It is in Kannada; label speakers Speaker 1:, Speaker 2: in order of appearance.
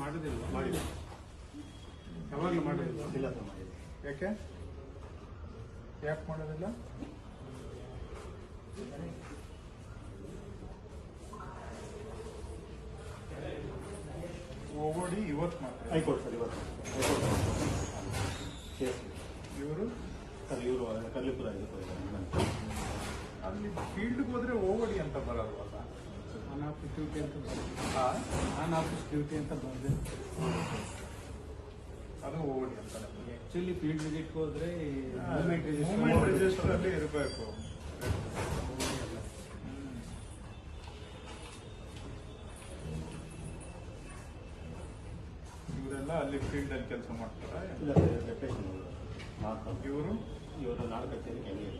Speaker 1: ಮಾಡೋದಿಲ್ಲ?
Speaker 2: ಮಾಡಿಲ್ಲ.
Speaker 1: ಯಾವಾಗಲೂ ಮಾಡೋದಿಲ್ಲ.
Speaker 2: ಸರ್ ಮಾಡಿಲ್ಲ
Speaker 1: ಯಾಕೆ? ಯಾಕೆ ಮಾಡೋದಿಲ್ಲ? ಓಗೋಡಿ ಇವತ್ತು ಮಾತ್ರ.
Speaker 2: ಹೈಕೋರ್ಟ್ ಸರ್ ಇವತ್ತು. ಕೇಸ್.
Speaker 1: ಇವರು?
Speaker 2: ಸರ್ ಇವರು ಕಲ್ಲಿಪುರ.
Speaker 1: ಅಲ್ಲಿ ಫೀಲ್ಡ್ಗೆ ಹೋದ್ರೆ ಓಗೋಡಿ ಅಂತ ಬರಲ್ವಲ್ಲ
Speaker 3: ಆಫೀಸ್ ಡ್ಯೂಟಿ ಅಂತ ಆನ್ ಆಫೀಸ್ ಡ್ಯೂಟಿ ಅಂತ ಬಂದಿದೆ
Speaker 1: ಅದು ಓಡಿ ಅಂತ
Speaker 3: ಆಕ್ಚುಲಿ ಫೀಲ್ಡ್ ವಿಸಿಟ್ ಹೋದ್ರೆ ಮೂವ್ಮೆಂಟ್
Speaker 1: ಇರಬೇಕು. ಇವರೆಲ್ಲ ಅಲ್ಲಿ ಫೀಲ್ಡ್ ಅಲ್ಲಿ ಕೆಲಸ ಮಾಡ್ತಾರೆ?
Speaker 2: ಇಲ್ಲ
Speaker 1: ಇವರು.
Speaker 2: ಇವರು? ನಾಲ್ಕು ಕಚೇರಿ ಕೆಳಗೆ